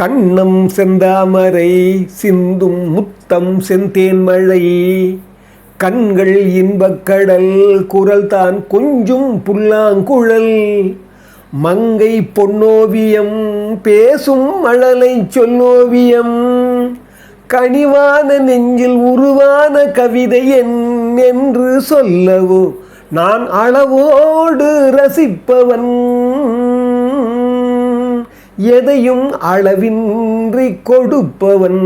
கண்ணம் செந்தாமரை சிந்தும் முத்தம் செந்தேன் மழை. கண்கள் இன்பக்கடல் குரல் தான் கொஞ்சும் புல்லாங்குழல். மங்கை பொன்னோவியம் பேசும் மழலை சொல்லோவியம். கனிவான நெஞ்சில் உருவான கவிதை என் என்று சொல்லவோ நான் அளவோடு ரசிப்பவன். எதையும் அளவின்றி கொடுப்பவன்.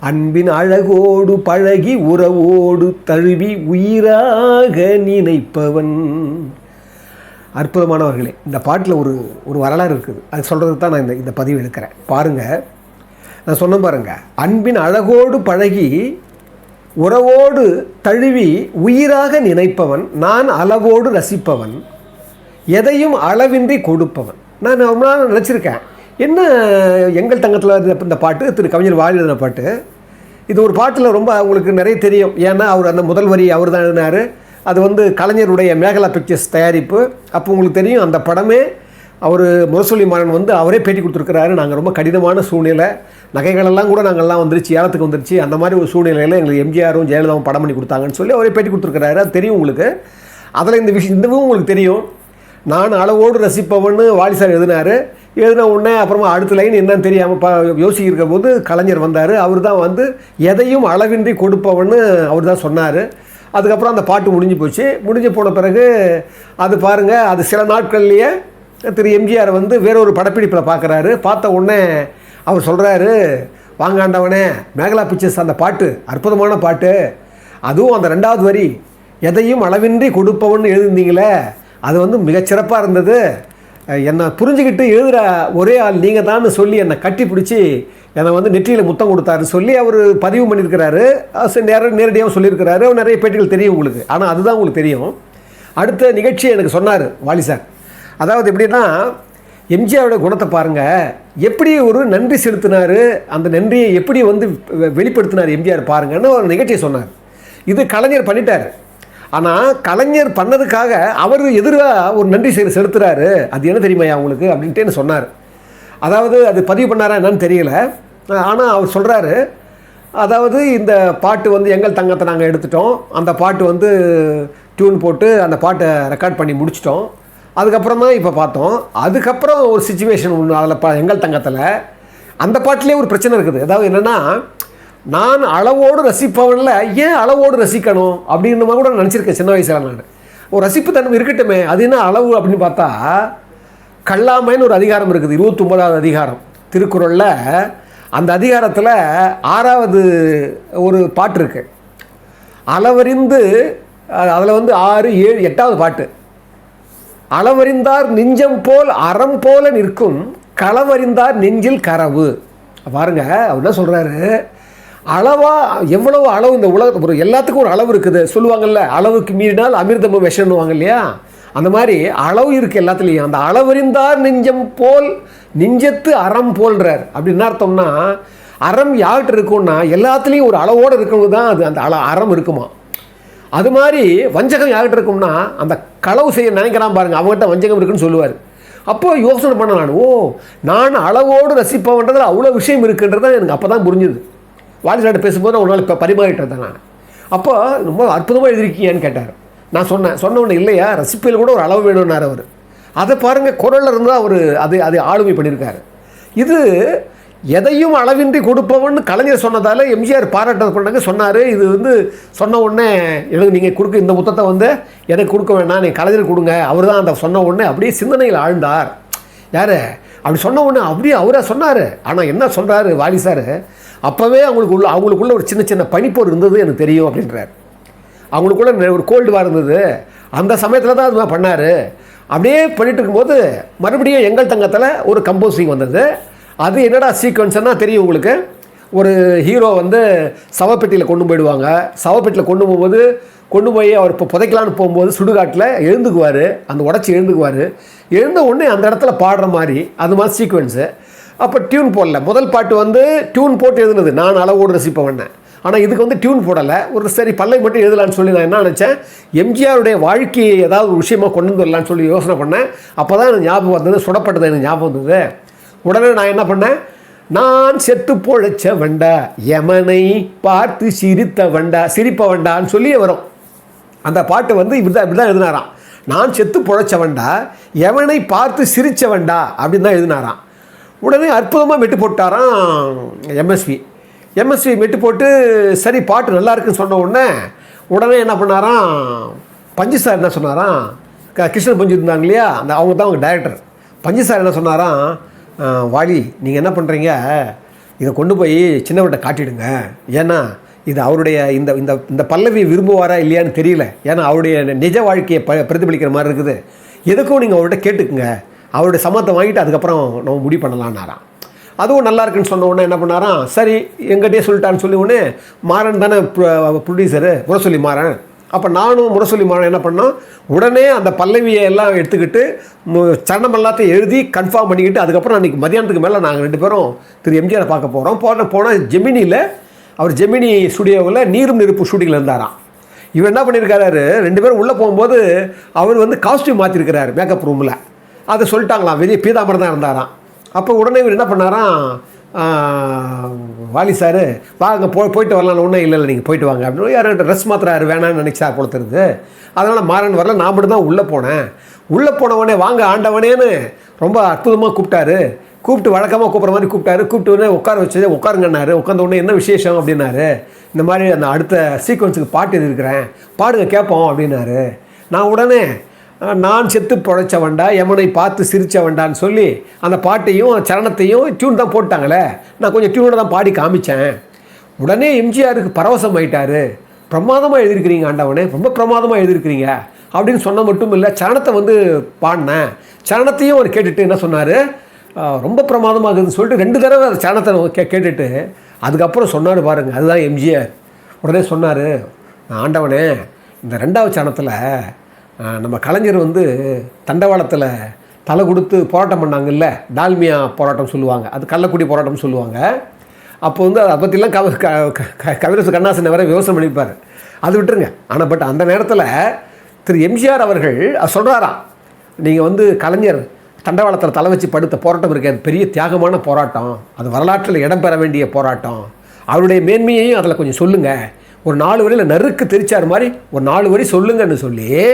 அன்பின் அழகோடு பழகி உறவோடு தழுவி உயிராக நினைப்பவன். அற்புதமானவர்களே இந்த பாட்டில் ஒரு ஒரு வரலாறு இருக்குது. அது சொல்கிறதுக்கு தான் நான் இந்த இந்த பதிவு எடுக்கிறேன். பாருங்கள் நான் சொன்ன பாருங்கள் அன்பின் அழகோடு பழகி உறவோடு தழுவி உயிராக நினைப்பவன். நான் அளவோடு ரசிப்பவன். எதையும் அளவின்றி கொடுப்பவன். நான் ரொம்ப நாள் நினச்சிருக்கேன். என்ன எங்கள் தங்கத்தில் இந்த பாட்டு? திரு கவிஞர் வாலி எழுதின பாட்டு. இது ஒரு பாட்டில் ரொம்ப உங்களுக்கு நிறைய தெரியும். ஏன்னா அவர் அந்த முதல் வரி அவர் தான் எழுதினார். அது வந்து கலைஞருடைய மேகலா பிக்சர்ஸ் தயாரிப்பு. அப்போ உங்களுக்கு தெரியும் அந்த படமே அவர் முரசொலி மாறன் வந்து அவரே பேட்டி கொடுத்துருக்கிறாரு. நாங்கள் ரொம்ப கடினமான சூழ்நிலை. நகைகளெல்லாம் கூட நாங்கள்லாம் வந்துருச்சு ஏலத்துக்கு வந்துருச்சு. அந்த மாதிரி ஒரு சூழ்நிலையில் எங்களுக்கு எம்ஜிஆரும் ஜெயலலிதாவும் படம் பண்ணி கொடுத்தாங்கன்னு சொல்லி அவரே பேட்டி கொடுத்துருக்கிறாரு. அது தெரியும் உங்களுக்கு. அதில் இந்த விஷயம் இதுவும் உங்களுக்கு தெரியும். நான் அளவோடு ரசிப்பவன்னு வாலிசார் எழுதினார். எழுதின உடனே அப்புறமா அடுத்த லைன் என்னன்னு தெரியாமல் ப யோசிக்கிற போது கலைஞர் வந்தார். அவர் தான் வந்து எதையும் அளவின்றி கொடுப்பவன்னு அவர் தான் சொன்னார். அதுக்கப்புறம் அந்த பாட்டு முடிஞ்சு போச்சு. முடிஞ்சு போன பிறகு அது பாருங்கள் அது சில நாட்கள்லேயே திரு எம்ஜிஆர் வந்து வேறொரு படப்பிடிப்பில் பார்க்குறாரு பார்த்த உடனே அவர் சொல்கிறாரு வாங்காண்டவனே மேகலா பிக்சர்ஸ் அந்த பாட்டு அற்புதமான பாட்டு. அதுவும் அந்த ரெண்டாவது வரி எதையும் அளவின்றி கொடுப்பவன் எழுதிருந்தீங்களே அது வந்து மிகச்சிறப்பாக இருந்தது. என்னை புரிஞ்சுக்கிட்டு எழுதுகிற ஒரே ஆள் நீங்கள் தான் சொல்லி என்னை கட்டி பிடிச்சி என்னை வந்து நெற்றியில் முத்தம் கொடுத்தாரு சொல்லி அவர் பதிவு பண்ணியிருக்கிறாரு. நேர நேரடியாக சொல்லியிருக்கிறாரு. அவர் நிறைய பேட்டிகள் தெரியும் உங்களுக்கு. ஆனால் அதுதான் உங்களுக்கு தெரியும். அடுத்த நிகழ்ச்சியை எனக்கு சொன்னார் வாலி சார். அதாவது எப்படின்னா எம்ஜிஆரோட குணத்தை பாருங்கள் எப்படி ஒரு நன்றி செலுத்தினார் அந்த நன்றியை எப்படி வந்து வெளிப்படுத்தினார் எம்ஜிஆர் பாருங்கன்னு ஒரு நிகழ்ச்சியை சொன்னார். இது கலைஞர் பண்ணிட்டார். ஆனால் கலைஞர் பண்ணதுக்காக அவர் எதிராக ஒரு நன்றி செ செலுத்துகிறாரு அது என்ன தெரியுமையா உங்களுக்கு? அப்படின்ட்டு சொன்னார். அதாவது அது பதிவு பண்ணாரா என்னன்னு தெரியல. ஆனால் அவர் சொல்கிறாரு அதாவது இந்த பாட்டு வந்து எங்கள் தங்கத்தை நாங்கள் எடுத்துட்டோம். அந்த பாட்டு வந்து டியூன் போட்டு அந்த பாட்டை ரெக்கார்ட் பண்ணி முடிச்சிட்டோம். அதுக்கப்புறம் தான் இப்போ பார்த்தோம். அதுக்கப்புறம் ஒரு சுச்சுவேஷன் ஒன்று அதில் பா எங்கள் தங்கத்தில் அந்த பாட்டிலே ஒரு பிரச்சனை இருக்குது. அதாவது என்னென்னா நான் அளவோடு ரசிப்பவனில் ஏன் அளவோடு ரசிக்கணும் அப்படின்னு கூட நினச்சிருக்கேன் சின்ன வயசில் நான். ஒரு ரசிப்பு தன்மை இருக்கட்டுமே அது என்ன அளவு அப்படின்னு பார்த்தா கல்லாமைன்னு ஒரு அதிகாரம் இருக்குது இருபத்தொம்பதாவது அதிகாரம். திருக்குறளில் அந்த அதிகாரத்தில் ஆறாவது ஒரு பாட்டு இருக்கு. அளவறிந்து அதில் வந்து ஆறு ஏழு எட்டாவது பாட்டு. அளவறிந்தார் நெஞ்சம் போல் அறம் போல நிற்கும் களவறிந்தார் நெஞ்சில் கரவு. பாருங்க அவர் என்ன சொல்கிறாரு அளவாக எவ்வளவு அளவு இந்த உலகத்தை ஒரு எல்லாத்துக்கும் ஒரு அளவு இருக்குது. சொல்லுவாங்கல்ல அளவுக்கு மீறினால் அமிர்தமும் விஷம்னுவாங்க இல்லையா? அந்த மாதிரி அளவு இருக்குது எல்லாத்துலேயும். அந்த அளவறிந்தார் நெஞ்சம் போல் நெஞ்சத்து அறம் போல்றார். அப்படி என்ன அர்த்தம்னா அறம் யார்கிட்ட இருக்கும்னா எல்லாத்துலேயும் ஒரு அளவோடு இருக்கிறது தான் அது அந்த அள அறம் இருக்குமா? அது மாதிரி வஞ்சகம் யார்கிட்ட இருக்கும்னா அந்த களவு செய்ய நினைக்கிறான் பாருங்கள் அவங்ககிட்ட வஞ்சகம் இருக்குன்னு சொல்லுவார். அப்போது யோசனை பண்ண நான் ஓ நான் அளவோடு ரசிப்பவன்றதில் அவ்வளோ விஷயம் இருக்குன்றதான் எனக்கு அப்போ தான் புரிஞ்சுது. வாலிசாட்ட பேசும்போது ஒரு நாள் இப்போ பரிமாறிட்டு நான். அப்போது ரொம்ப அற்புதமாக எழுதிருக்கீங்கன்னு கேட்டார். நான் சொன்னேன் சொன்ன ஒன்று இல்லையா ரசிப்பில் கூட ஒரு அளவு வேணும்னார் அவர். அதை பாருங்கள் குரலில் இருந்து அவர் அது அது ஆளுமை பண்ணியிருக்காரு. இது எதையும் அளவின்றி கொடுப்பவன் கலைஞர் சொன்னதால் எம்ஜிஆர் பாராட்ட பண்ணாங்க. சொன்னார் இது வந்து சொன்ன உடனே எனக்கு நீங்கள் கொடுக்க இந்த முத்தத்தை வந்து எனக்கு கொடுக்க வேணாம் நீங்கள் கலைஞர் கொடுங்க. அவர் தான் அந்த சொன்ன உடனே அப்படியே சிந்தனையில் ஆழ்ந்தார். யார்? அப்படி சொன்ன உடனே அப்படியே அவராக சொன்னார். ஆனால் என்ன சொல்கிறாரு வாலி சார் அப்போவே அவங்களுக்கு உள்ள அவங்களுக்குள்ள ஒரு சின்ன சின்ன பனிப்போர் இருந்தது எனக்கு தெரியும் அப்படின்றார். அவங்களுக்குள்ள ஒரு கோல்டு வார் இருந்தது. அந்த சமயத்தில் தான் அது பண்ணார். அப்படியே பண்ணிட்டு இருக்கும்போது மறுபடியும் எங்கள் தங்கத்தில் ஒரு கம்போசிங் வந்தது. அது என்னடா சீக்வன்ஸ்னா தெரியும் உங்களுக்கு. ஒரு ஹீரோ வந்து சவப்பெட்டியில் கொண்டு போயிடுவாங்க. சவப்பெட்டியில் கொண்டு போகும்போது கொண்டு போய் அவர் இப்போ புதைக்கலான்னு போகும்போது சுடுகாட்டில் எழுந்துக்குவார். அந்த உடச்சி எழுந்துக்குவார். எழுந்த உடனே அந்த இடத்துல பாடுற மாதிரி அது மாதிரி சீக்வன்ஸு அப்போ டியூன் போடல. முதல் பாட்டு வந்து டியூன் போட்டு எழுதுனது. நான் அளவோடு ரசிப்பவன் ஆனால் இதுக்கு வந்து டியூன் போடலை. ஒரு சரி பல்லை மட்டும் எழுதலான்னு சொல்லி நான் என்ன நினச்சேன்? எம்ஜிஆருடைய வாழ்க்கையை ஏதாவது ஒரு விஷயமா கொண்டு வந்துடலான்னு சொல்லி யோசனை பண்ணேன். அப்போ தான் எனக்கு ஞாபகம் வந்தது சுடப்பட்டது எனக்கு ஞாபகம் வந்தது. உடனே நான் என்ன பண்ணேன்? நான் செத்து பொழைச்ச வண்டா யமனை பார்த்து சிரித்த வண்டா சிரிப்ப வண்டான்னு சொல்லி வரும். அந்த பாட்டு வந்து இப்படி தான் இப்படி தான் எழுதினாராம். நான் செத்து பொழைச்சவன்டா எவனை பார்த்து சிரிச்சவன்டா அப்படின்னு தான் எழுதினாராம். உடனே அற்புதமாக மெட்டு போட்டாராம் எம்எஸ்வி. எம்எஸ்வி மெட்டு போட்டு சரி பாட்டு நல்லா இருக்குன்னு சொன்ன உடனே உடனே என்ன பண்ணாராம் பஞ்சு சார் என்ன சொன்னாராம் க- கிருஷ்ணன் பஞ்சு இருந்தாங்க இல்லையா அந்த அவங்க தான் அவங்க டைரக்டர் பஞ்சு சார் என்ன சொன்னாராம் வாலி நீங்கள் என்ன பண்ணுறீங்க இதை கொண்டு போய் சின்னவர்கிட்ட காட்டிடுங்க. ஏன்னா இது அவருடைய இந்த இந்த இந்த பல்லவி விரும்புவாரா இல்லையான்னு தெரியல. ஏன்னா அவருடைய நிஜ வாழ்க்கையை ப பிரதிபலிக்கிற மாதிரி இருக்குது. எதுக்கும் நீங்கள் அவர்கிட்ட கேட்டுக்குங்க. அவருடைய சம்மத்தை வாங்கிட்டு அதுக்கப்புறம் நம்ம முடிவு பண்ணலான்னாராம் அதுவும் நல்லா இருக்குன்னு சொன்ன உடனே என்ன பண்ணாராம் சரி எங்கிட்டே சொல்லிட்டான்னு சொல்லி உடனே மாறன் தானே ப்ரொடியூசரு முரசொலி மாறன். அப்போ நானும் முரசொலி மாறன் என்ன பண்ணோம் உடனே அந்த பல்லவியை எல்லாம் எடுத்துக்கிட்டு மு- சரணம் எல்லாத்தையும் எழுதி கன்ஃபார்ம் பண்ணிக்கிட்டு அதுக்கப்புறம் அன்றைக்கி மதியானத்துக்கு மேலே நாங்கள் ரெண்டு பேரும் திரு எம்ஜிஆரை பார்க்க போகிறோம் போன போனால் ஜெமினியில் அவர் ஜெமினி ஸ்டுடியோவில் நீரும் நெருப்பு ஷூட்டிங்கில் இருந்தாராம். இவர் என்ன பண்ணியிருக்காரு ரெண்டு பேரும் உள்ளே போகும்போது அவர் வந்து காஸ்டியூம் மாற்றிருக்கிறாரு மேக்கப் ரூமில் அதை சொல்லிட்டாங்களாம். வெளியே பீதாம்பரம் தான் இருந்தாராம். அப்போ உடனே இவர் என்ன பண்ணாராம்? வாலி சார் வாங்க போ போயிட்டு வரலாம் ஒன்றும் இல்லை இல்லை நீங்கள் போயிட்டு வாங்க அப்படின்னு. யாரும் ட்ரெஸ் மாத்திராரு வேணாம்னு நினைச்சா போல அதனால் மாறன் வரல நான் மட்டும் தான் உள்ளே போனேன். உள்ளே போனவனே வாங்க ஆண்டவனேன்னு ரொம்ப அற்புதமாக கூப்பிட்டாரு. கூப்பிட்டு வழக்கமாக கூப்பிட்ற மாதிரி கூப்பிட்டாரு. கூப்பிட்டு உடனே உட்கார வச்சது உட்காருங்கன்னாரு. உட்காந்த உடனே என்ன விசேஷம்? அப்படின்னாரு. இந்த மாதிரி அந்த அடுத்த சீக்வன்ஸுக்கு பாட்டு இருக்கிறேன் பாடுங்க கேட்போம் அப்படின்னாரு. நான் உடனே நான் செத்து பிழைச்சவன்டா எமனை பார்த்து சிரித்தவன்டான்னு சொல்லி அந்த பாட்டையும் சரணத்தையும் டியூன் தான் போட்டாங்களே. நான் கொஞ்சம் டியூனோட தான் பாடி காமிச்சேன். உடனே எம்ஜிஆருக்கு பரவசம் ஆயிட்டார். பிரமாதமாக எழுதியிருக்கிறீங்க ஆண்டவனே. ரொம்ப பிரமாதமாக எழுதியிருக்கிறீங்க. அப்படின்னு சொன்ன மட்டும் இல்லை சரணத்தை வந்து பாடினேன். சரணத்தையும் அவர் கேட்டுட்டு என்ன சொன்னார்? ரொம்ப பிரமாதமாக இருக்குதுன்னு சொல்லிட்டு ரெண்டு தடவை அந்த சரணத்தை கே கேட்டுட்டு அதுக்கப்புறம் சொன்னார் பாருங்கள் அதுதான் எம்ஜிஆர். உடனே சொன்னார் ஆண்டவனே இந்த ரெண்டாவது சரணத்தில் நம்ம கலைஞர் வந்து தண்டவாளத்தில் தலை கொடுத்து போராட்டம் பண்ணாங்கல்ல டால்மியா போராட்டம் சொல்லுவாங்க. அது கள்ளக்குடி போராட்டம் சொல்லுவாங்க. அப்போ வந்து அதை பற்றிலாம் கவ க க- க- கவிரசு கண்ணாசன் வரை விவசாயம் பண்ணிப்பார் அது விட்டுருங்க. ஆனால் பட் அந்த நேரத்தில் திரு எம்ஜிஆர் அவர்கள் சொல்கிறாராம் நீங்கள் வந்து கலைஞர் தண்டவாளத்தில் தலை வச்சு படுத்த போராட்டம் இருக்கு. அது பெரிய தியாகமான போராட்டம். அது வரலாற்றில் இடம்பெற வேண்டிய போராட்டம். அவருடைய மேன்மையையும் அதில் கொஞ்சம் சொல்லுங்கள் ஒரு நாலு வரியில் நறுக்கு தெரிச்சார் மாதிரி ஒரு நாலு வரி சொல்லுங்கன்னு சொல்லி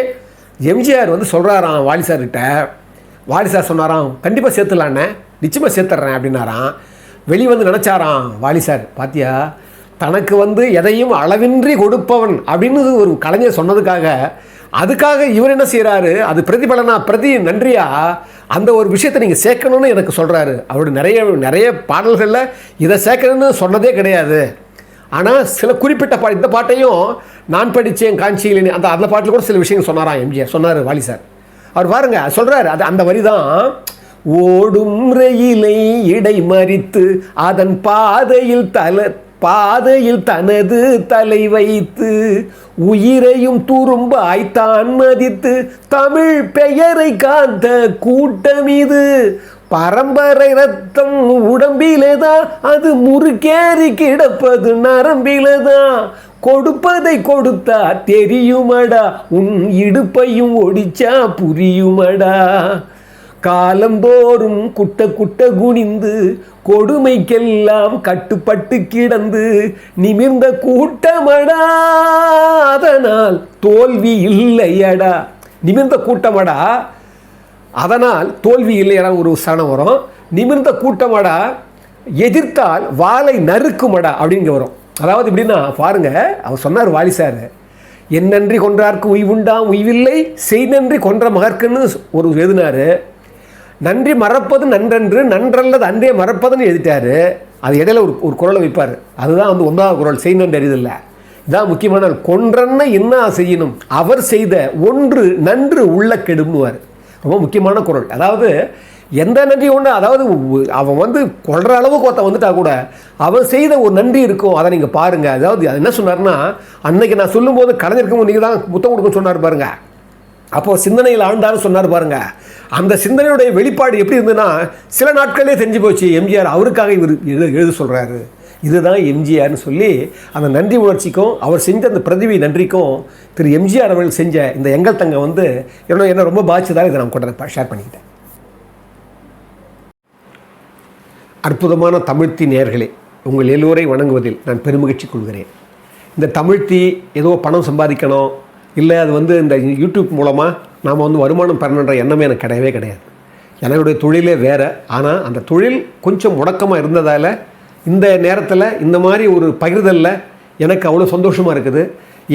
எம்ஜிஆர் வந்து சொல்கிறாராம் வாலி வாலிசார் சார் சொன்னாராம் கண்டிப்பாக சேர்த்துலாண்ணே நிச்சயமாக சேர்த்துட்றேன் அப்படின்னாராம். வெளி வந்து நினச்சாராம் வாலிசார் பாத்தியா? தனக்கு வந்து எதையும் அளவின்றி கொடுப்பவன் அப்படின்னு ஒரு கலைஞர் சொன்னதுக்காக அதுக்காக இவர் என்ன செய்கிறாரு அது பிரதிபலனா பிரதி நன்றியா? அந்த ஒரு விஷயத்தை நீங்கள் சேர்க்கணும்னு எனக்கு சொல்கிறாரு அவருடைய நிறைய நிறைய பாடல்களில் இதை சேர்க்கணும்னு சொன்னதே கிடையாது. ஆனால் சில குறிப்பிட்ட பாட்டு இந்த பாட்டையும் நான் படித்தேன் காஞ்சியில் அந்த அந்த பாட்டில் கூட சில விஷயங்கள் சொன்னாராம் எம்ஜிஆர் சொன்னார் வாலி சார். அவர் பாருங்க சொல்கிறார் அது அந்த வரி தான் ஓடும் ரயிலை இடை மறித்து அதன் பாதையில் தல பாதையில் தனது தலை வைத்து உயிரையும் துரும்பாய் தான் மதித்து தமிழ் பெயரை காத்த கூட்டம் இது பரம்பரை ரத்தம் உடம்பிலேதான் அது முறுக்கேறி கிடப்பது நரம்பிலேதான் கொடுப்பதை கொடுத்தா தெரியுமடா? உன் இடுப்பையும் ஒடிச்சா புரியுமடா? காலந்தோறும் குட்ட குட்ட குனிந்து கொடுமைக்கெல்லாம் கட்டுப்பட்டு கிடந்து நிமிர்ந்த கூட்டமடா? அதனால் தோல்வி இல்லையடா. நிமிர்ந்த கூட்டமடா? அதனால் தோல்வி இல்லையடா ஒரு சனம் வரும். நிமிர்ந்த கூட்டமடா எதிர்த்தால் வாளை நறுக்குமடா அப்படிங்க வரும். அதாவது எப்படின்னா பாருங்க அவர் சொன்னார் வாலி சார் என்னன்றி கொன்றார்க்கு உய்வுண்டாம் உய்வில்லை செய் நன்றி கொன்ற மகர்க்குன்னு ஒரு எழுதினார். நன்றி மறப்பது நன்றன்று நன்றல்லது அன்றே மறப்பதுன்னு எழுதிட்டார். அது இடையில ஒரு ஒரு குரலை வைப்பார். அதுதான் வந்து ஒன்றாவது குரல் செய் நன்றி அறிதில்லை. இதான் முக்கியமான கொன்றன்ன என்ன செய்யணும் அவர் செய்த ஒன்று நன்று உள்ள கெடும்னுவார். ரொம்ப முக்கியமான குரல். அதாவது எந்த நன்றி ஒன்று அதாவது அவன் வந்து கொள்கிற அளவுக்கு ஒருத்த வந்துட்டா கூட அவன் செய்த ஒரு நன்றி இருக்கும் அதை நீங்கள் பாருங்கள் அதாவது என்ன சொன்னார்னா அன்னைக்கு நான் சொல்லும்போது கலைஞருக்கு நீங்கள் தான் புத்தம் கொடுக்குன்னு சொன்னார் பாருங்க. அப்போ சிந்தனையில் ஆண்டான்னு சொன்னார் பாருங்க. அந்த சிந்தனையுடைய வெளிப்பாடு எப்படி இருந்ததுன்னா சில நாட்களே தெரிஞ்சு போச்சு. எம்ஜிஆர் அவருக்காக இவர் எழுத எழுத சொல்கிறாரு இதுதான் எம்ஜிஆர்னு சொல்லி அந்த நன்றி உணர்ச்சிக்கும் அவர் செஞ்ச அந்த பிரதிவி நன்றிக்கும் திரு எம்ஜிஆர் அவர்கள் செஞ்ச இந்த எங்கள் தங்க வந்து என்ன என்ன ரொம்ப பாதிச்சதால் இதை நான் கூட ஷேர் பண்ணிக்கிட்டேன். அற்புதமான தமிழ்த்தி நேர்களே உங்கள் எல்லோரை வணங்குவதில் நான் பெருமகிழ்ச்சி கொள்கிறேன். இந்த தமிழ்த்தி ஏதோ பணம் சம்பாதிக்கணும் இல்லை அது வந்து இந்த யூடியூப் மூலமாக நாம் வந்து வருமானம் பெறணுன்ற எண்ணமே எனக்கு கிடையவே கிடையாது. என்னுடைய தொழிலே வேறு ஆனால் அந்த தொழில் கொஞ்சம் முடக்கமாக இருந்ததால் இந்த நேரத்தில் இந்த மாதிரி ஒரு பகிர்தலில் எனக்கு அவ்வளோ சந்தோஷமாக இருக்குது.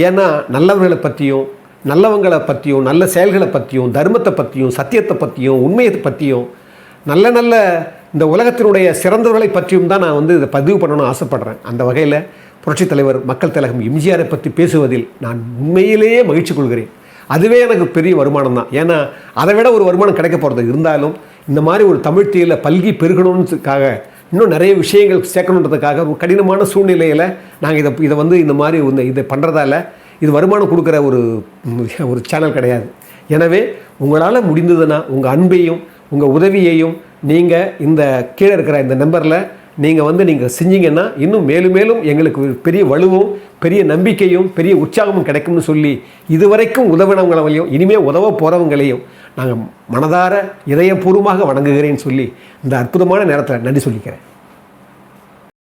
ஏன்னா நல்லவர்களை பற்றியும் நல்லவங்களை பற்றியும் நல்ல செயல்களை பற்றியும் தர்மத்தை பற்றியும் சத்தியத்தை பற்றியும் உண்மையை பற்றியும் நல்ல நல்ல இந்த உலகத்தினுடைய சிறந்தவர்களை பற்றியும் தான் நான் வந்து இதை பதிவு பண்ணணும்னு ஆசைப்பட்றேன். அந்த வகையில் புரட்சித் தலைவர் மக்கள் தலைவர் எம்ஜிஆரை பற்றி பேசுவதில் நான் உண்மையிலேயே மகிழ்ச்சி கொள்கிறேன். அதுவே எனக்கு பெரிய வருமானம் தான். ஏன்னா அதை விட ஒரு வருமானம் கிடைக்க போகிறது இருந்தாலும் இந்த மாதிரி ஒரு தமிழ்த்தியில் பல்கி பெருகணும்னுக்காக இன்னும் நிறைய விஷயங்கள் சேர்க்கணுன்றதுக்காக ஒரு கடினமான சூழ்நிலையில் நாங்கள் இதை இதை வந்து இந்த மாதிரி இந்த இதை பண்ணுறதால இது வருமானம் கொடுக்குற ஒரு ஒரு சேனல் கிடையாது. எனவே உங்களால் முடிந்ததுன்னா உங்கள் அன்பையும் உங்கள் உதவியையும் நீங்கள் இந்த கீழே இருக்கிற இந்த நம்பரில் நீங்கள் வந்து நீங்கள் செஞ்சீங்கன்னா இன்னும் மேலும் மேலும் எங்களுக்கு பெரிய வலுவும் பெரிய நம்பிக்கையும் பெரிய உற்சாகமும் கிடைக்கும்னு சொல்லி இதுவரைக்கும் உதவினவங்களையும் இனிமேல் உதவ போகிறவங்களையும் நாங்கள் மனதார இதயபூர்வமாக வணங்குகிறேன்னு சொல்லி இந்த அற்புதமான நேரத்தில் நன்றி சொல்லிக்கிறேன்.